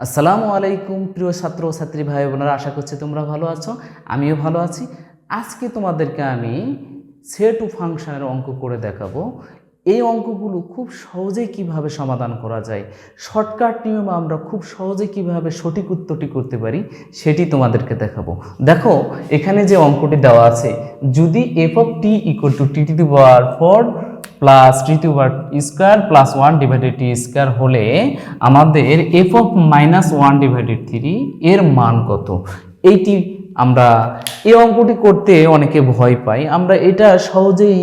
আসসালামু আলাইকুম প্রিয় ছাত্র ছাত্রী ভাই বোনেরা, আশা করছি তোমরা ভালো আছো, আমিও ভালো আছি। আজকে তোমাদেরকে আমি সেট ফাংশনের অঙ্ক করে দেখাবো। এই অঙ্কগুলো খুব সহজেই কীভাবে সমাধান করা যায় শর্টকাট নিয়মে আমরা খুব সহজে কীভাবে সঠিক উত্তরটি করতে পারি, সেটি তোমাদেরকে দেখাবো। দেখো, এখানে যে অঙ্কটি দেওয়া আছে, যদি F of T equal to T to power four plus power square plus one divided T square হলে আমাদের F of minus one divided three এর মান কত? এইটি আমরা এই অঙ্কটি করতে অনেকে ভয় পাই আমরা এটা সহজেই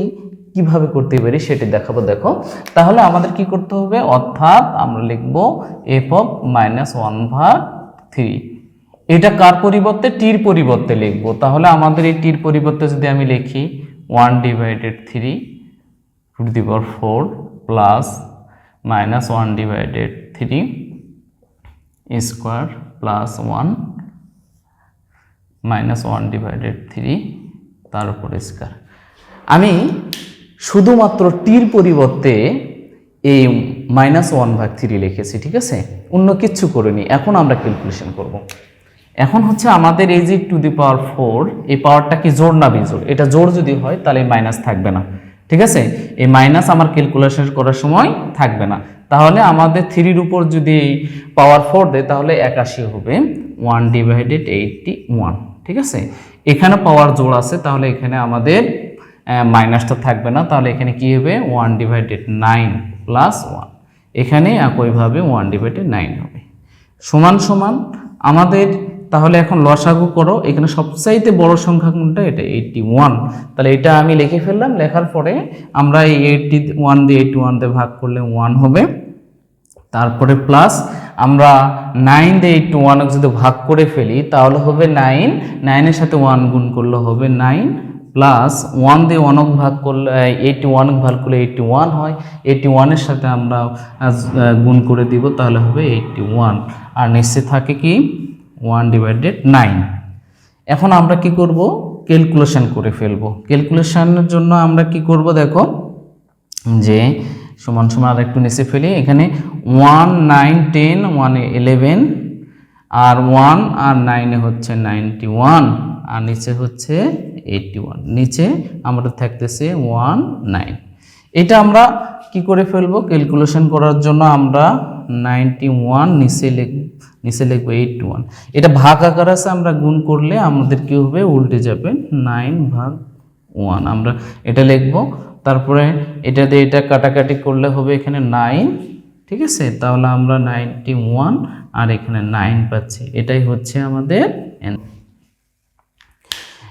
কীভাবে করতে পারি সেটি দেখাবো, দেখো। তাহলে আমাদের কি করতে হবে? অর্থাৎ আমরা লিখব এফ অফ মাইনাস ওয়ান ভাগ থ্রি এটা কার পরিবর্তে? টির পরিবর্তে লিখব। তাহলে আমাদের এই টির পরিবর্তে যদি আমি লিখি one divided three to the power four plus minus one divided three square plus one minus one divided three তার উপর স্কোয়ার আমি শুধুমাত্র টির পরিবর্তে এই মাইনাস ওয়ান ভাগ থ্রি লিখেছি, ঠিক আছে? অন্য কিচ্ছু করিনি, এখন আমরা ক্যালকুলেশন করব। এখন হচ্ছে আমাদের এই যে টু দি পাওয়ার ফোর এই পাওয়ারটা কি জোর না বিজোড়? এটা জোর যদি হয়, তাহলে মাইনাস থাকবে না। ঠিক আছে? এই মাইনাস আমার ক্যালকুলেশন করার সময় থাকবে না। তাহলে আমাদের থ্রির উপর যদি পাওয়ার ফোর দেয়, তাহলে একাশি হবে। ওয়ান ডিভাইডেড এইটটি ওয়ান ঠিক আছে? এখানে পাওয়ার জোড় আছে, তাহলে এখানে আমাদের মাইনাসটা থাকবে না। তাহলে এখানে কি হবে? One divided nine plus one এখানে একইভাবে ওয়ান ডিভাইডেড নাইন হবে। সমান সমান আমাদের তাহলে এখন লসাগু করো। এখানে সবচাইতে বড় সংখ্যা কোনটা? এটা এইটটি ওয়ান তাহলে এটা আমি লিখে ফেললাম। লেখার পরে আমরা এই এইটটি ওয়ান দিয়ে এইটটি ওয়ান দিয়ে ভাগ করলে ওয়ান হবে। তারপরে প্লাস আমরা নাইন দিয়ে এইটটি ওয়ান যদি ভাগ করে ফেলি, তাহলে হবে নাইন নাইনের সাথে ওয়ান গুণ করলে হবে নাইন প্লাস ওয়ান দিয়ে ওয়ানক ভাগ করলে এইটটি ওয়ানক ভাগ করলে এইটটি ওয়ান হয়। এইটটি ওয়ানের সাথে আমরা গুণ করে দিব, তাহলে হবে এইটটি ওয়ান আর নিচে থাকে কি? One divided nine. এখন আমরা কি করব? ক্যালকুলেশন করে ফেলব। ক্যালকুলেশনের জন্য আমরা কি করব? দেখো, যে সমান সমান আর একটু নিচে ফেলি। এখানে ওয়ান, নাইন, টেন, ওয়ানে, ইলেভেন, আর ওয়ান আর নাইনে হচ্ছে নাইনটি ওয়ান, আর নিচে হচ্ছে এইটটি ওয়ান। নিচে আমাদের থাকতেছে ওয়ান, নাইন। এটা আমরা কি করে ফেলব? ক্যালকুলেশন করার জন্য আমরা নাইনটি ওয়ান নিচে লিখ নিচে লিখব এইটটি ওয়ান। এটা ভাগ আকার আছে, আমরা গুণ করলে আমাদের কি হবে? উল্টে যাবে নাইন ভাগ ওয়ান। আমরা এটা লিখব। তারপরে এটা দিয়ে এটা কাটাকাটি করলে হবে এখানে নাইন, ঠিক আছে? তাহলে আমরা নাইনটি ওয়ান আর এখানে নাইন পাচ্ছি। এটাই হচ্ছে আমাদের।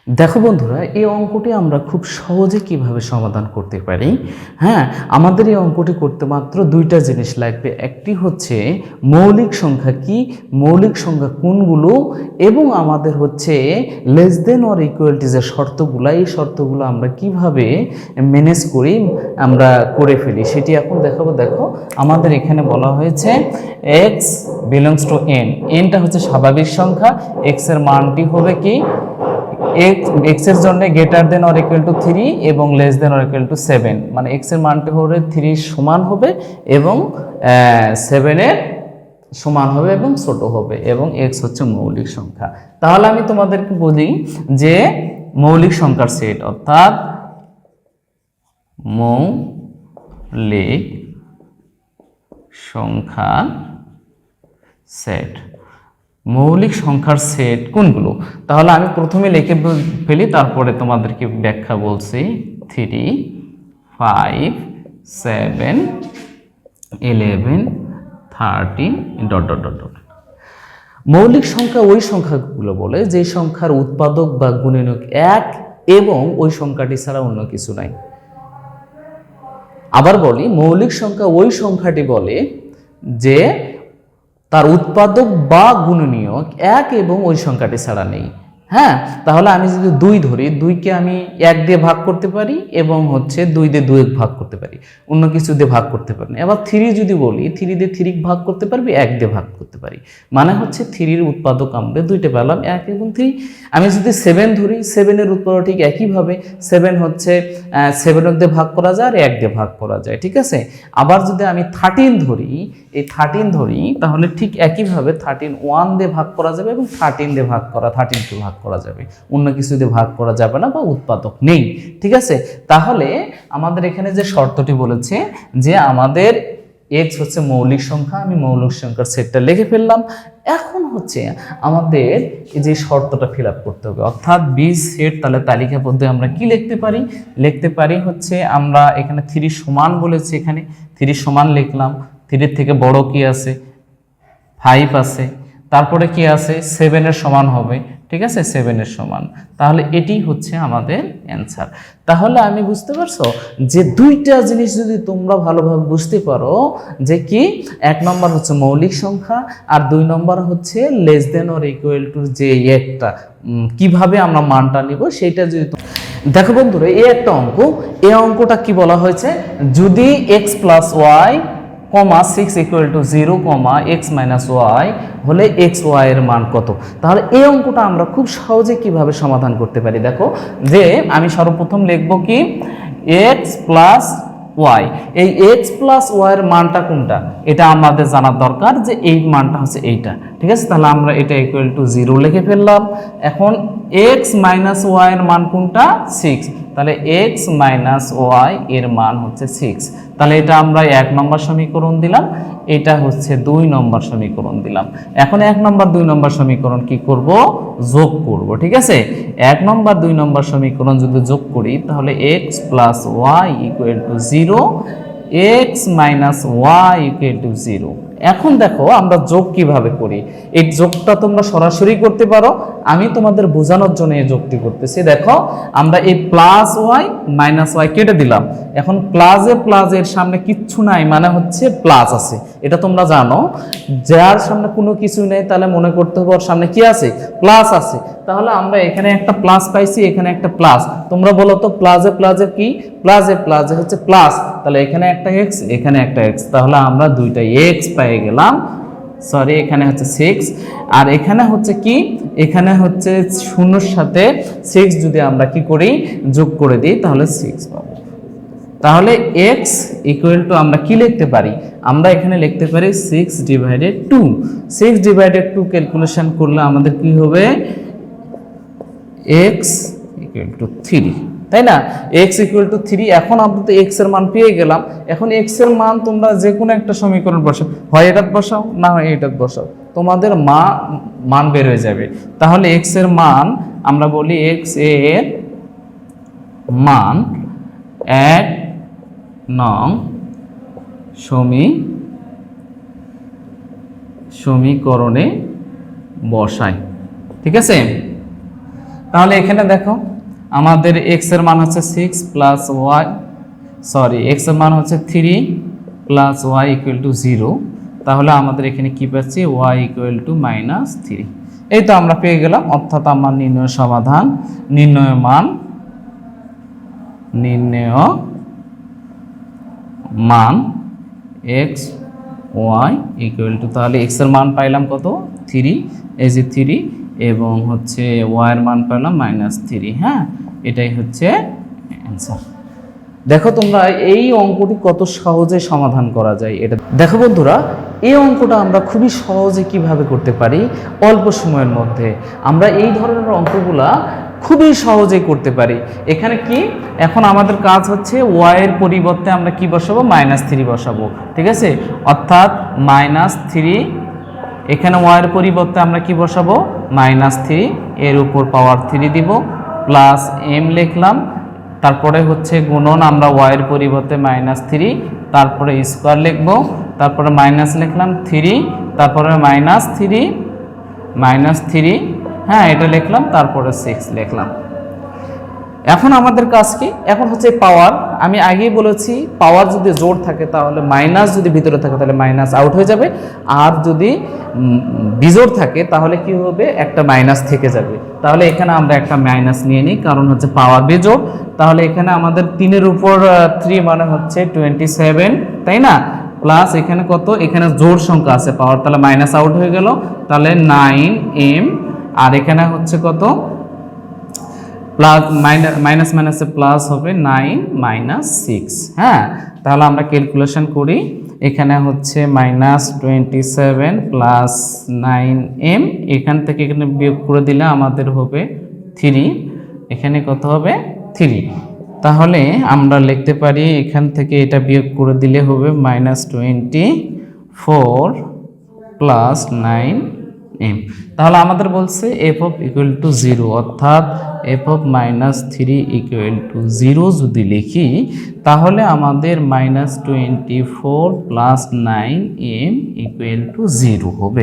দেখো বন্ধুরা, এই অঙ্কটি আমরা খুব সহজে কীভাবে সমাধান করতে পারি? হ্যাঁ আমাদের এই অঙ্কটি করতে মাত্র দুইটা জিনিস লাগবে। একটি হচ্ছে মৌলিক সংখ্যা কি? মৌলিক সংখ্যা কোনগুলো? এবং আমাদের হচ্ছে লেস দেন অর ইকুয়ালিটি যে শর্তগুলো, এই শর্তগুলো আমরা কীভাবে ম্যানেজ করি, আমরা করে ফেলি? সেটি এখন দেখাবো। দেখো, আমাদের এখানে বলা হয়েছে এক্স বিলংস টু এন এনটা হচ্ছে স্বাভাবিক সংখ্যা এক্সের মানটি হবে কি? এক্স এক্সের জন্য greater than or equal to three এবং less than or equal to seven মানে এক্সের মানটি হবে থ্রি সমান হবে এবং সেভেনের সমান হবে এবং ছোট হবে এবং এক্স হচ্ছে মৌলিক সংখ্যা। তাহলে আমি তোমাদেরকে বলি যে মৌলিক সংখ্যার সেট অর্থাৎ মৌলিক সংখ্যার সেট মৌলিক সংখ্যার সেট কোনগুলো? তাহলে আমি প্রথমে লিখে ফেলি তারপরে তোমাদেরকে ব্যাখ্যা বলছি। Three five seven eleven thirteen dot dot dot dot মৌলিক সংখ্যা ওই সংখ্যাগুলো বলে, যে সংখ্যার উৎপাদক বা গুণিনক এক এবং ওই সংখ্যাটি ছাড়া অন্য কিছু নাই। আবার বলি, মৌলিক সংখ্যা ওই সংখ্যাটি বলে যে তার উৎপাদক বা গুণনীয়ক এক এবং ওই সংখ্যাটি ছাড়া নেই। হ্যাঁ? তাহলে আমি যদি দুই ধরি, দুইকে আমি এক দিয়ে ভাগ করতে পারি এবং হচ্ছে দুই দিয়ে দুই ভাগ করতে পারি। অন্য কিছু দিয়ে ভাগ করতে পারি এবার থ্রি যদি বলি থ্রি দিয়ে থ্রি ভাগ করতে পারবি, এক দিয়ে ভাগ করতে পারি। মানে হচ্ছে থ্রির উৎপাদক আমরা দুইটা পেলাম, এক এবং থ্রি আমি যদি সেভেন ধরি সেভেনের উৎপাদক ঠিক একইভাবে সেভেন হচ্ছে সেভেনের দিয়ে ভাগ করা যায় আর এক দিয়ে ভাগ করা যায়, ঠিক আছে? আবার যদি আমি থার্টিন ধরি এই থার্টিন ধরি, তাহলে ঠিক একইভাবে থার্টিন ওয়ান দিয়ে ভাগ করা যাবে এবং থার্টিন দিয়ে ভাগ করা থার্টিন টু ভাগ করা যাবে। অন্য কিছু দিয়ে ভাগ করা যাবে না বা উৎপাদক নেই, ঠিক আছে? তাহলে আমাদের এখানে যে শর্তটি বলেছে যে আমাদের এক্স হচ্ছে মৌলিক সংখ্যা, আমি মৌলিক সংখ্যার সেটটা লিখে ফেললাম। এখন হচ্ছে আমাদের যে শর্তটা ফিল করতে হবে, অর্থাৎ বি সেট, তাহলে তালিকাবদ্ধ আমরা কি লিখতে পারি? লিখতে পারি হচ্ছে আমরা এখানে থ্রি সমান বলেছি এখানে থ্রি সমান লিখলাম। থ্রির থেকে বড় কি আছে? ফাইভ আছে। তারপরে কি আছে? সেভেনের সমান হবে। ঠিক আছে? সেভেনের সমান। তাহলে এটি হচ্ছে আমাদের অ্যান্সার তাহলে আমি বুঝতে পারছ যে দুইটা জিনিস যদি তোমরা ভালোভাবে বুঝতে পারো, যে কি? এক নম্বর হচ্ছে মৌলিক সংখ্যা আর দুই নম্বর হচ্ছে less than or equal to যে একটা। কীভাবে আমরা মানটা নিব সেটা যদি দেখো বন্ধুরা, এই একটা অঙ্ক, এই অঙ্কটা কি বলা হয়েছে? যদি X plus Y comma six equal to zero comma X minus Y হলে এক্স ওয়াই এর মান কত? তাহলে এই অঙ্কটা আমরা খুব সহজে কীভাবে সমাধান করতে পারি? দেখো, যে আমি সর্বপ্রথম লিখব কি? এক্স প্লাস ওয়াই এই এক্স প্লাস ওয়াই এর মানটা কোনটা? এটা আমাদের জানার দরকার যে এই মানটা হচ্ছে এইটা। ঠিক আছে? তাহলে আমরা এটা ইকুয়াল টু জিরো লিখে ফেললাম। এখন এক্স মাইনাস ওয়াই এর মান কোনটা? সিক্স তাহলে এক্স মাইনাস ওয়াই এর মান হচ্ছে সিক্স তাহলে এটা আমরা এক নম্বর সমীকরণ দিলাম, এটা হচ্ছে দুই নম্বর সমীকরণ দিলাম। এখন এক নম্বর, দুই নম্বর সমীকরণ কি করব? যোগ করব, ঠিক আছে? এক নম্বর, দুই নম্বর সমীকরণ যদি যোগ করি, তাহলে X plus Y equal to zero X minus Y equal to zero এখন দেখো, আমরা যোগ কীভাবে করি? এই যোগটা তোমরা সরাসরি করতে পারো আমি তোমাদের বোঝানোর জন্য এই যোগটি করতেছি। দেখো, আমরা এই প্লাস ওয়াই মাইনাস ওয়াই কেটে দিলাম। এখন প্লাসে প্লাসের সামনে কিচ্ছু নাই মানে হচ্ছে প্লাস আছে। এটা তোমরা জানো। যার সামনে কোনো কিছু নেই, তাহলে মনে করতে হবে ওর সামনে কি আছে? প্লাস আছে। তাহলে আমরা এখানে একটা প্লাস পাইছি, এখানে একটা প্লাস তোমরা বলো তো প্লাসে প্লাসে কি? প্লাসে প্লাসে হচ্ছে প্লাস তাহলে এখানে একটা এক্স এখানে একটা এক্স তাহলে আমরা দুইটা এক্স পেয়ে গেলাম। সরি এখানে হচ্ছে সিক্স আর এখানে হচ্ছে কি? এখানে হচ্ছে শূন্যর সাথে সিক্স যদি আমরা কি করি, যোগ করে দিই, তাহলে সিক্স পাবো। তাহলে এক্স ইকুয়াল টু আমরা কি লিখতে পারি? আমরা এখানে লিখতে পারি six divided two six divided two calculation করলে আমাদের কি হবে? এক্স ইকুয়াল টু থ্রি তাই না? এক্স ইকুয়াল টু থ্রি এখন আমরা তো এক্সের মান পেয়ে গেলাম। এখন এক্সের মান তোমরা যে কোনো একটা সমীকরণ বসাও। হয় এটাত বসাও, না হয় এটাত বসাও। তোমাদের মা, মান বের হয়ে যাবে। তাহলে এক্সের মান, আমরা বলি এক্সের মান এক নং সমী, সমীকরণে বসাই। ঠিক আছে? তাহলে এখানে দেখো আমাদের এক্সের মান হচ্ছে সিক্স প্লাস ওয়াই সরি এক্সের মান হচ্ছে three plus Y equal to zero তাহলে আমাদের এখানে কি পাচ্ছি? Y equal to minus three এই তো আমরা পেয়ে গেলাম, অর্থাৎ আমার নির্ণয় সমাধান, নির্ণয় মান নির্ণয় মান এক্স ওয়াই ইকুয়াল টু তাহলে এক্সের মান পাইলাম কত? থ্রি এই যে থ্রি এবং হচ্ছে ওয়াই এর মান পাইলাম মাইনাস থ্রি হ্যাঁ? এটাই হচ্ছে অ্যান্সার দেখো তোমরা এই অঙ্কটি কত সহজে সমাধান করা যায় এটা দেখো বন্ধুরা, এই অঙ্কটা আমরা খুবই সহজে কীভাবে করতে পারি? অল্প সময়ের মধ্যে। আমরা এই ধরনের অঙ্কগুলা খুবই সহজে করতে পারি। এখানে কি? এখন আমাদের কাজ হচ্ছে ওয়াইয়ের পরিবর্তে আমরা কি বসাবো? মাইনাস থ্রি বসাবো। ঠিক আছে? অর্থাৎ মাইনাস থ্রি এখানে ওয়াইয়ের পরিবর্তে আমরা কি বসাবো? মাইনাস থ্রি এর উপর পাওয়ার থ্রি দিব প্লাস এম লিখলাম, তারপরে হচ্ছে গুণন আমরা ওয়াইয়ের পরিবর্তে মাইনাস থ্রি তারপরে স্কোয়ার লিখব, তারপরে মাইনাস লিখলাম থ্রি তারপরে মাইনাস থ্রি মাইনাস থ্রি হ্যাঁ এটা লিখলাম, তারপরে সিক্স লিখলাম। এখন আমাদের কাজ কি? এখন হচ্ছে পাওয়ার আমি আগেই বলেছি পাওয়ার যদি জোর থাকে তাহলে মাইনাস যদি ভিতরে থাকে তাহলে মাইনাস আউট হয়ে যাবে। আর যদি বিজোর থাকে তাহলে কি হবে? একটা মাইনাস থেকে যাবে। তাহলে এখানে আমরা একটা মাইনাস নিয়ে নিই, কারণ হচ্ছে পাওয়ার বিজোড়। তাহলে এখানে আমাদের তিনের উপর থ্রি মানে হচ্ছে টোয়েন্টি সেভেন তাই না? প্লাস এখানে কত? এখানে জোর সংখ্যা আছে পাওয়ার তাহলে মাইনাস আউট হয়ে গেল। তাহলে নাইন এম আর এখানে হচ্ছে কত? প্লাস মাইনাস, মাইনাসে প্লাস হবে নাইন মাইনাস সিক্স। হ্যাঁ তাহলে আমরা ক্যালকুলেশন করি, এখানে হচ্ছে minus twenty seven plus nine M, এখান থেকে এখানে বিয়োগ করে দিলে আমাদের হবে থ্রি, এখানে কত হবে? থ্রি। তাহলে আমরা লিখতে পারি, এখান থেকে এটা বিয়োগ করে দিলে হবে minus twenty four plus nine M তাহলে আমাদের বলছে F of equal to zero অর্থাৎ F of minus three equal to zero যদি লিখি, তাহলে আমাদের minus twenty four plus nine M equal to zero হবে।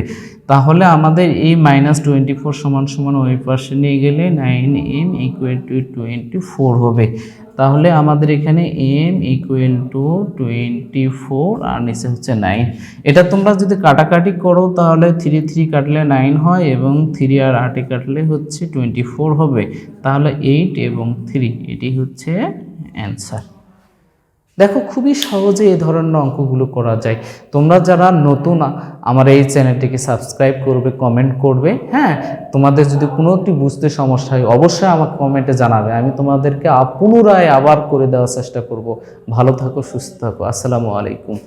তাহলে আমাদের এই মাইনাস টোয়েন্টি ফোর সমান সমান ওই পাশে নিয়ে গেলে nine M equal to twenty four হবে। তাহলে আমাদের এখানে M equal to twenty four আর নিচে হচ্ছে নাইন এটা তোমরা যদি কাটাকাটি করো, তাহলে থ্রি থ্রি কাটলে নাইন হয় এবং থ্রি আর আটে কাটলে হচ্ছে টোয়েন্টি ফোর হবে। তাহলে এইট এবং থ্রি এটি হচ্ছে অ্যান্সার দেখো খুবই সহজে এই ধরনের অঙ্কগুলো করা যায়। তোমরা যারা নতুন, আমার এই চ্যানেলটিকে সাবস্ক্রাইব করবে, কমেন্ট করবে হ্যাঁ? তোমাদের যদি কোনো একটি বুঝতে সমস্যা হয়, অবশ্যই আমাকে কমেন্টে জানাবে। আমি তোমাদেরকে পুনরায় আবার করে দেওয়ার চেষ্টা করব। ভালো থাকো, সুস্থ থাকো। আসসালামু আলাইকুম।